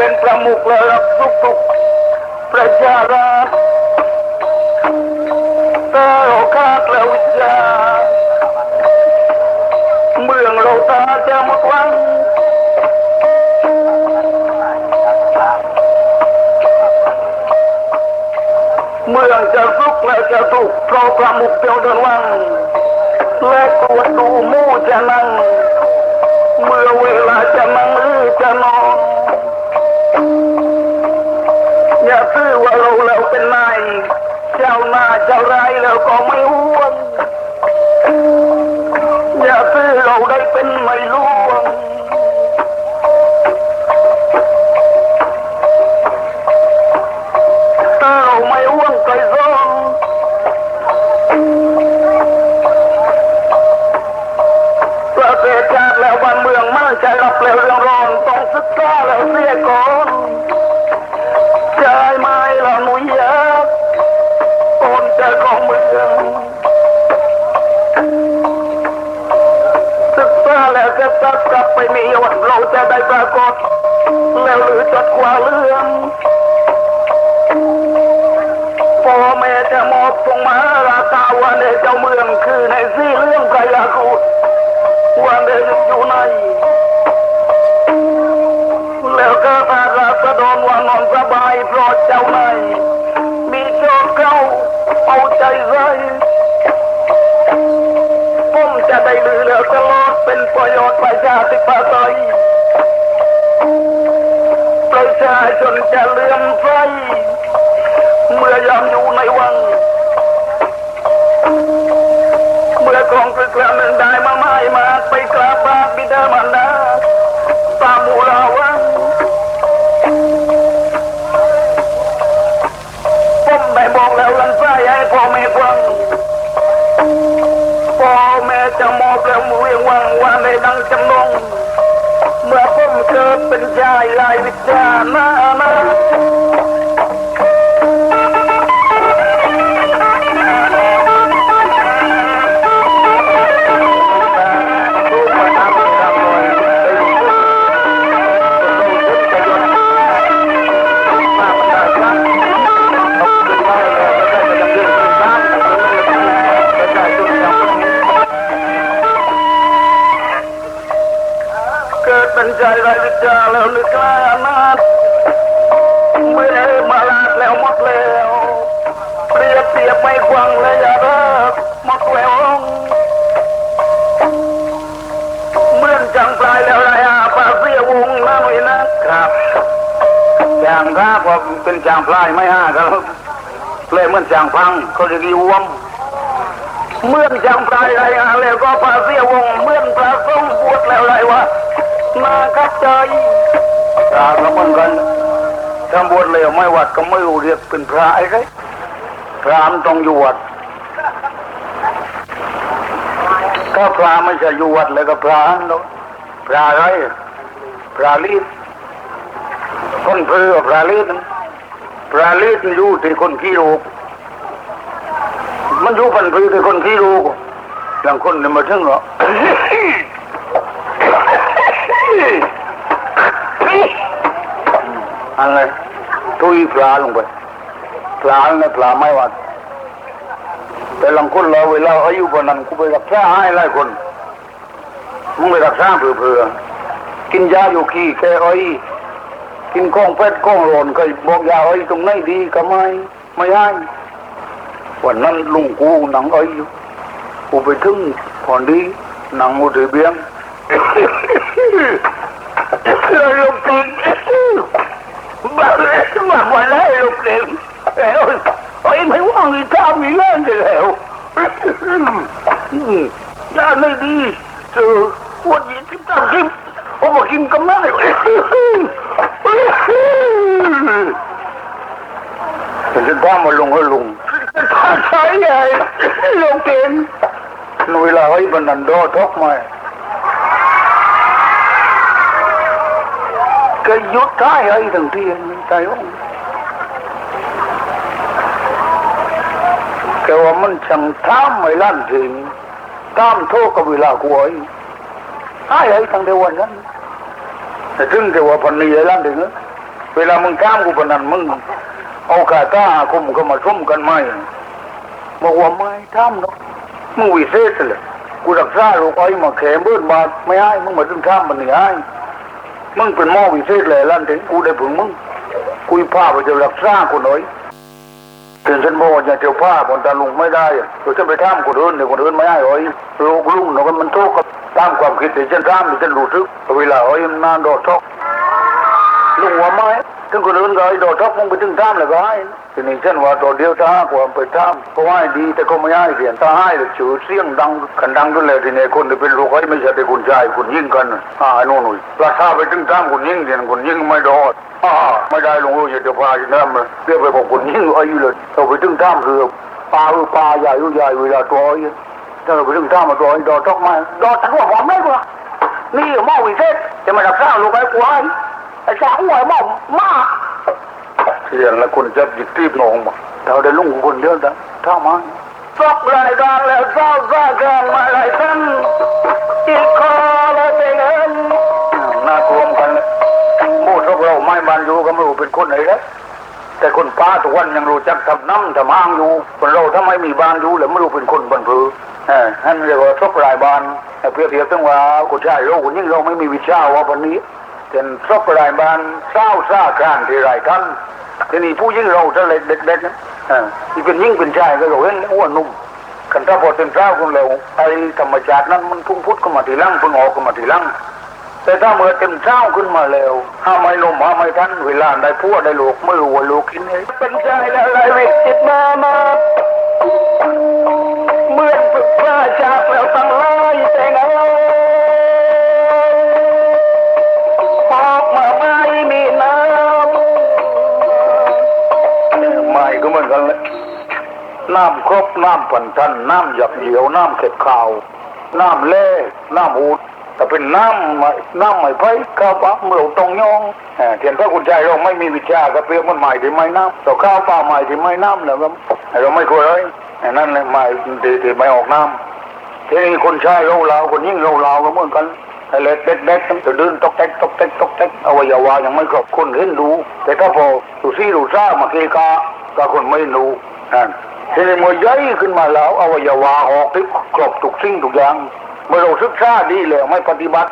เป็นประมุขแล้วรับทุกทุกประชาราษฎร์ถ้าเราขาดแล้ววิจาเมืองเราตาจะหมดหวังเมืองจะสุขและจะทุกเพราะประมุขเดียวเดินวังและกวดดูมู่จะนั่งเมื่อเวลาจะนั่งหรือจะนอน ซื่อว่าเราเราเป็นนาย เจ้าหน้าเจ้าไรเราก็ไม่รู้ จะมอบส่งมาราคาวันในเจ้าเมืองคือในสี่เรื่องพระยาคูวันเดินอยู่ในแล้วก็พาราษฎรวานอนสบายเพราะเจ้านมีโจทย์เข้าเอาใจใส่ผมจะได้ลือแล้วตลอดเป็นประโยชน์ประชาธิปไตยประชาชนจะเลื่อมใสเมื่อยามอยู่ในวัง อกองคือครั้งหนึ่งได้มาไม่มาไปกราบบาบิดามารดาตามูลาวังผมได้บอกแล้วลันไส้ให้พ่อแม่ฟังพ่อแม่จะมอบแล้วมือยังวังว่าในดังจำนงเมื่อผมเกิดเป็นชายลายวิจานา จางปลายไม่ห้าครับเลยเหมือนจางพังเขาจะกีวมเมื่อนจำปลายไรอาแล้วก็พาเสียวงเมื่อนพระทรงบวชแล้วไรวะนาคับใจตาก็เหมือนกันทำบวชแล้วไม่วัดก็ไม่เรียกเป็นพระไอ้ไรพระมันต้องอยู่วัดก็พระไม่ใช่อยู่วัดเลยก็พระอันเนาะพระอะไรพระลีดคนเพื่อพระลีดนั่น ระลีดมันอยู่ที่คนขี้โรคมันอยู่พันปีเป็นคนที่รู้อย่างคนเนี่ยมาถึงเหรออะไรทุยปลาลงไปปลาเนี่ยปลาไม่วัดแต่ลังคนเราเวลาอายุปานนั้นกูไปรักษาให้หลายคนมึงไปรักษาเผื่อๆกินยาอยู่ขี้แค่อ้อย กินก้องเป็ดก้องหลนก็บอกยาอ้อยตรงไหนดีก็ไม่ไม่ให้วันนั้นลุงกูหนังไอ้อยู่กูไปถึงพอนดีหนังอุตเบียงเลยลูกติงบ้าเลยมาวันแรกลูกติงเอ้ยไอ้ไม่ว่างอีกทำอีกเล่นเลยแล้วยาไม่ดีเจอวันนี้ที่ตั้งกินโอ้มากินกันมาเลย จะทำมาลงให้ลุงใช่ใหญ่ลงเก่งเวลาให้บันนันโดทกมาก็ยุดท้ายไอ้ทั้งที่ใจว่าแกว่ามันช่างท้ามไม่ลั่นถึงท้ามโทษกับเวลากูไอ้ไอ้ไอ้ทั้งเดียววันนั้นแต่ถึงแกว่าพันนี้ไอ้ลั่นถึงเเวลามึงท้ามกูปนันมึงเอาขาตาคุมก็มาชุ่มกันไหมบอกว่าไม่ท้ามเนาะมึงวิเศษเลยกูรักษาลูกไอ้มาแขมเบิ้ลบาดไม่ให้มึงมาถึงข้ามมันนี่ให้มึงเป็นหมอวิเศษเลยลั่นถึงกูได้ผึงมึงกูพาไปจะรักษาคนน้อยถึงฉันบอกว่าจะเจ้าผ้าบนตาลุงไม่ได้เดี๋ยวฉันไปท่ามคนอื่นเดี๋ยวคนอื่นไม่ให้เอ้ยลูกลุงเนาะมันทุกข์กับตามความคิดที่ฉันท่ามที่ฉันรู้สึกเวลาเอ้ยมันนานดอกทอก ลุงว่าไม้ถึงคนอื่นก็ไอ้ดอกทอกมึงไปถึงท่ามเลยก็ให้ทีนี้ฉันว่าตัวเดียวถ้ากว่าไปท่ามก็ให้ดีแต่ก็ไม่ให้เสียงถ้าให้ชื่อเสียงดังกันดังด้วยเลยทีนี้คนที่เป็นลูกไอ้ไม่ใช่แต่คุณชายคุณยิ่งกันอ่าโน่นนู่นราคาไปถึงท่ามคุณยิ่งเดียนคุณยิ่งไม่รอดอ่าไม่ได้ลุงรู้อย่าจะพาอย่างนั้นเลยเรียกไปบอกคุณยิ่งอายุเลยเราไปถึงท่ามคือปลาคือปลาใหญ่คือใหญ่เวลาตัวไอ้ถ้าเราไปถึงท่ามมาตัวไอ้ดอกทอกมาดอกตั้งหัวผมไม่กว่านี่หม้อวิเศษจะมารักษาลูกไอ้กูให้ ไอ้สาวหัวหม้อมากเสียงแล้วคุณจะหยิบตีบหนองมาเราได้ลุงคนเดียวนะถ้ามาสักรายการแล้วเศร้าซาแกงมาหลายท่านอีกคอแล้วเป็นเงินน่ากลัวกันเลยมูดพวกเราไม่บานอยู่ก็ไม่รู้เป็นคนไหนแล้วแต่คนป้าทุกวันยังรู้จักทำน้ำทำห้างอยู่คนเราถ้าไม่มีบ้านอยู่แล้วไม่รู้เป็นคนบันพือเออนั่นเรียกว่าทบรายบานเพื่อเทียบตั้งว่าคุณชายเราคุณยิ่งเราไม่มีวิชาว่าวันนี้ เป็นทบรายบานเศร้าซาครานที่ไรท่านทีนี้ผู้ยิ่งเราจะเล็กเด็กๆนะอ่าที่เป็นยิ่งเป็นชายก็เราเห็นอ้วนนุ่มกันถ้าพอเป็นเศร้าคนเร็วไอ้ธรรมชาตินั้นมันพุ่งพุทธขึ้นมาทีลังพุ่งออกขึ้นมาทีลังแต่ถ้าเมื่อเต็มเศร้าขึ้นมาแล้วห้าไม่นมห้าไม่ทันเวลาได้พวกได้ลูกไม่รู้ว่าลูกกินเองเป็นชายแล้วไรวิจิตมามา เมื่อฝึกพระจากแล้ว น้ำครบน้ำผันทันน้ำหยับเหยียวน้ำเข็ดข่าว น้ำเล่น้ำอูดแต่เป็นน้ำไม่น้ำไม่ไผ่ข้าวปลาเมือตรงยองเอ่อเทียนพระคุณใจเราไม่มีวิชาก็เปรียบมันใหม่ที่ไม่น้ำต่อข้าวปลาใหม่ที่ไม่น้ำแล้วก็เราไม่ควรเลยนั่นเลยไม่ที่ที่ไม่ออกน้ำทีนี้คนชายเราเราคนยิ่งเราเราก็เหมือนกันไอ้เล็กเด็กเด็กจะเดินตกเต็กตกเต็กตกเต็กอวัยวะยังไม่ครบคนเห็นดูแต่ถ้าพอดูซี่ดูซ่ามาเกกาก็คนไม่รู้นั่น ทีนี้เมื่อใหญ่ขึ้นมาแล้วอวัยวะออกที่ครบทุกสิ่งทุกอย่าง เมื่อเราศึกษาดีแล้วไม่ปฏิบัติ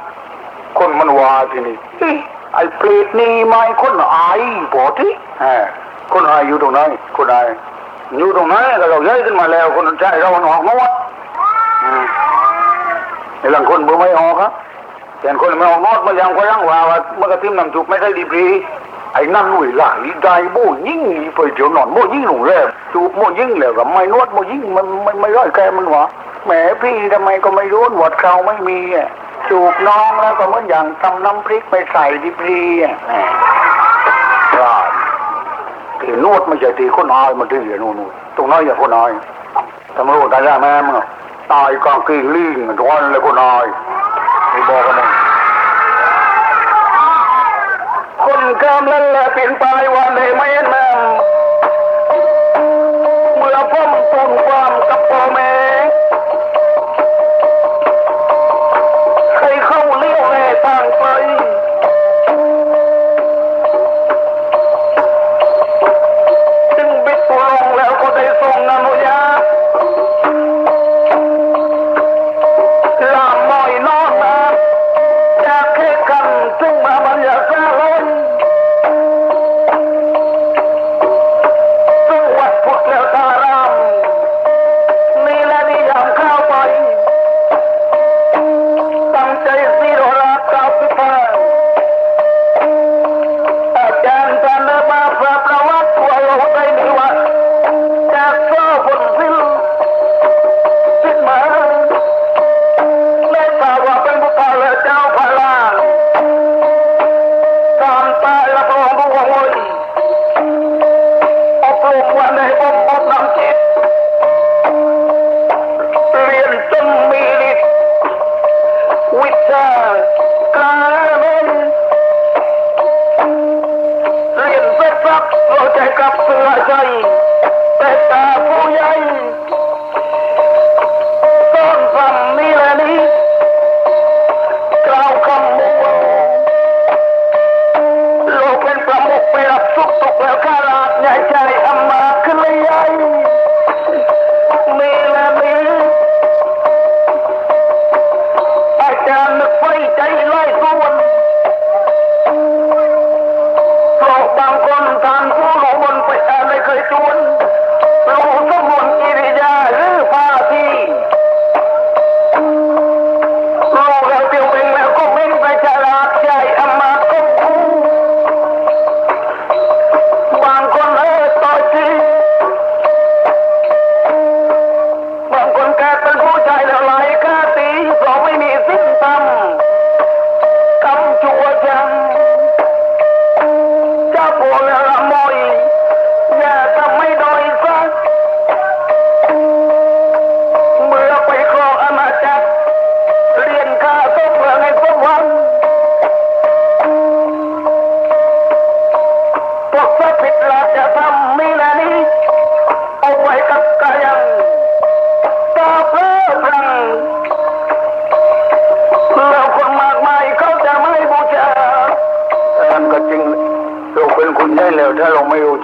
คนมันว่าทีนี้เอ๊ะไอ้เปรตนี่ไม่คนอายปอที่ฮะคนอายอยู่ตรงไหนคนอายอยู่ตรงไหนก็เราใหญ่ขึ้นมาแล้ว คนชายเรามันออกนวดอืมในหลังคนเบื่อไม่ออกครับแต่คนไม่ออกนอดมายังก็ยังว่าว่าเมื่อกระทิมนำจุกไม่ได้ดีปรี ไอ้นั่นหนุ่ยหลายได้โบยิ่งไปเดี๋ยวนอนโบยิ่งหลงแรมจูบโบยิ่งแล้วก็ไม่นวดโบยิ่งมันไม่ไม่ร้อยแกมันหวะแหมพี่ทำไมก็ไม่รู้หนวดเขาไม่มีอะจูบน้องแล้วก็เหมือนอย่างทำน้ำพริกไปใส่ดีปรีอะแหมพลาดที่นวดไม่ใช่ที่คนอายมันที่นู่นตรงนั้นอย่าคนอายตำรวจตายแม่มึงตายกองกิ่งลิงทุกวันเลยคนนายไม่บอกกันเลย คนกำลังละ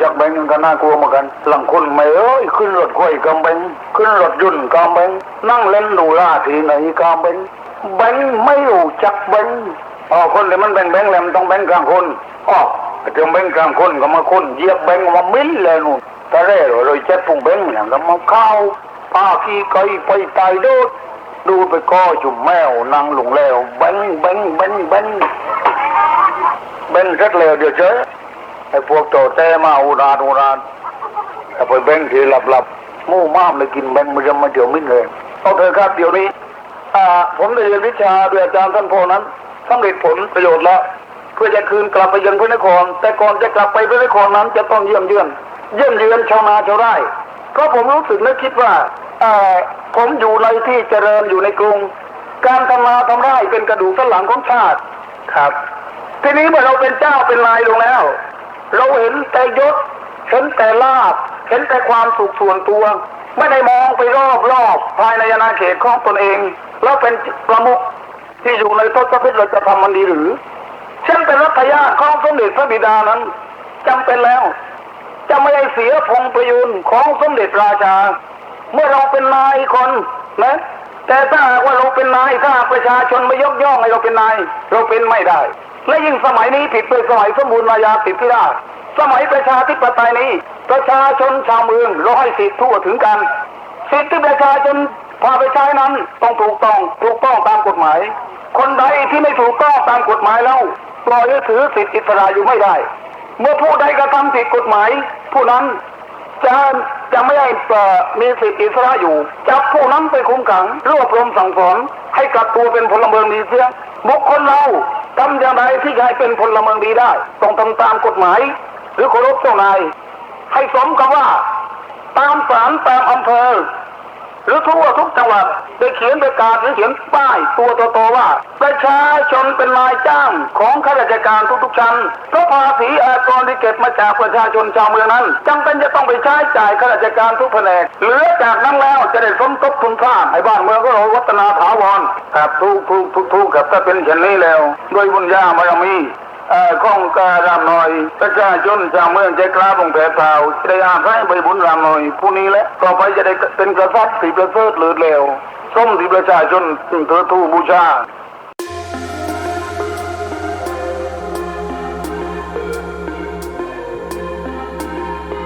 จักแบงก์ก็น่ากลัวเหมือนกัน หลังคนไม่เอ้ยขึ้นรถควายกำแบงก์ขึ้นรถยุ่นกำแบงก์นั่งเล่นดูล่าทีไหนกำแบงก์แบงก์ไม่รู้จักแบงก์อ๋อคนที่มันแบงแบงค์แหลมต้องแบงกลางคนอ๋อเดี๋ยวแบงกลางคนก็มาคนเยียบแบงก์มามิ้นเลยนู่นต่แรกเราเจ็ดปุ่งแบงก์อย่างก็มาเข้าพาขี้ไก่ไปตายดดดูไปก็จุ่มแมวนางหลงแล้วแบงแบงแบงแบงแบงสักแล้วเดี๋ยวเจอ ไอ้พวกโตแต่มาอุราดอุราดแต่ไปแบงทีหลับหลับๆมู่มามเลยกินแบงมันจะมาเดี๋ยวมิ้นเลยเอาเถอะครับเดี๋ยวนี้อ่าผมได้เรียนวิชาด้วยอาจารย์ท่านโพนั้นสำเร็จผลประโยชน์แล้วเพื่อจะคืนกลับไปยังพระนคร แต่ก่อนจะกลับไปพระนครนั้นจะต้องเยี่ยมเยือน เยี่ยมเยือนชาวนาชาวไร่เพราะผมรู้สึกและคิดว่าเอ่อผมอยู่ในที่เจริญอยู่ในกรุง การทำนาทำไร่เป็นกระดูกสันหลังของชาติครับ ทีนี้เมื่อเราเป็นเจ้าเป็นนายลงแล้ว เราเห็นแต่ยศ เห็นแต่ลาบ เห็นแต่ความสุขส่วนตัว ไม่ได้มองไปรอบรอบภายในอาณาเขตของตนเอง แล้วเป็นประมุขที่อยู่ในทศพิธเราจะทำมันดีหรือเช่นเป็นรัตยาของสมเด็จพระบิดานั้นจำเป็นแล้ว จะไม่ให้เสียพงประยุนของสมเด็จราชา เมื่อเราเป็นนายคนนะแต่ถ้าหากว่าเราเป็นนายถ้าประชาชนไม่ยกย่องให้เราเป็นนาย เราเป็นไม่ได้ และยิ่งสมัยนี้ผิดไปสมัยสมบูรณาญาสิทธิราชสมัยประชาธิปไตยนี้ ประชาชนชาวเมืองราให้สิทธิทั่วถึงกัน สิทธิประชาชนพาไปใช้นั้นต้องถูกต้องถูกต้องตามกฎหมาย คนใดที่ไม่ถูกต้องตามกฎหมายแล้วปล่อยถือสิทธิอิสระอยู่ไม่ได้ เมื่อผู้ใดกระทำผิดกฎหมาย ผู้นั้นจะจะไม่ให้เอ่อมีสิทธิอิสระอยู่จับผู้นั้นไปคุมขังรวบรวมสั่งสอนให้กลับตัวเป็นพลเมืองดีเสียบุคคลเรา ทำอย่างไรที่จะให้เป็นพลเมืองดีได้ ต้องทำตามกฎหมาย หรือเคารพเจ้านาย ให้สมกับว่า ตามศาลตามอำเภอ หรือทั่วทุกจังหวัดได้เขียนประกาศหรือเขียนป้ายตัวโตๆว่า ประชาชนเป็นนายจ้างของข้าราชการทุกๆชั้นเพราะภาษีอากรที่เก็บมาจากประชาชนชาวเมืองนั้นจำเป็นจะต้องไปใช้จ่ายข้าราชการทุกแผนกเหลือจากนั้นแล้วจะได้สมทบทุนสร้างให้บ้านเมืองก็เราวัฒนาถาวรครับทุกทุกทุกทุกครับถ้าเป็นเช่นนี้แล้ว ด้วยบุญญาบารมี เอ่อข้องการามหน่อยประชาชนชาวเมืองใจกล้าบงแผ่เผาจะได้อาศัยใบบุญรามหน่อย ผู้นี้แหละต่อไปจะได้เป็นกษัตริย์สีประเสริฐเลิศเลวส้มที่ประชาชนถึงเธอทูบูชา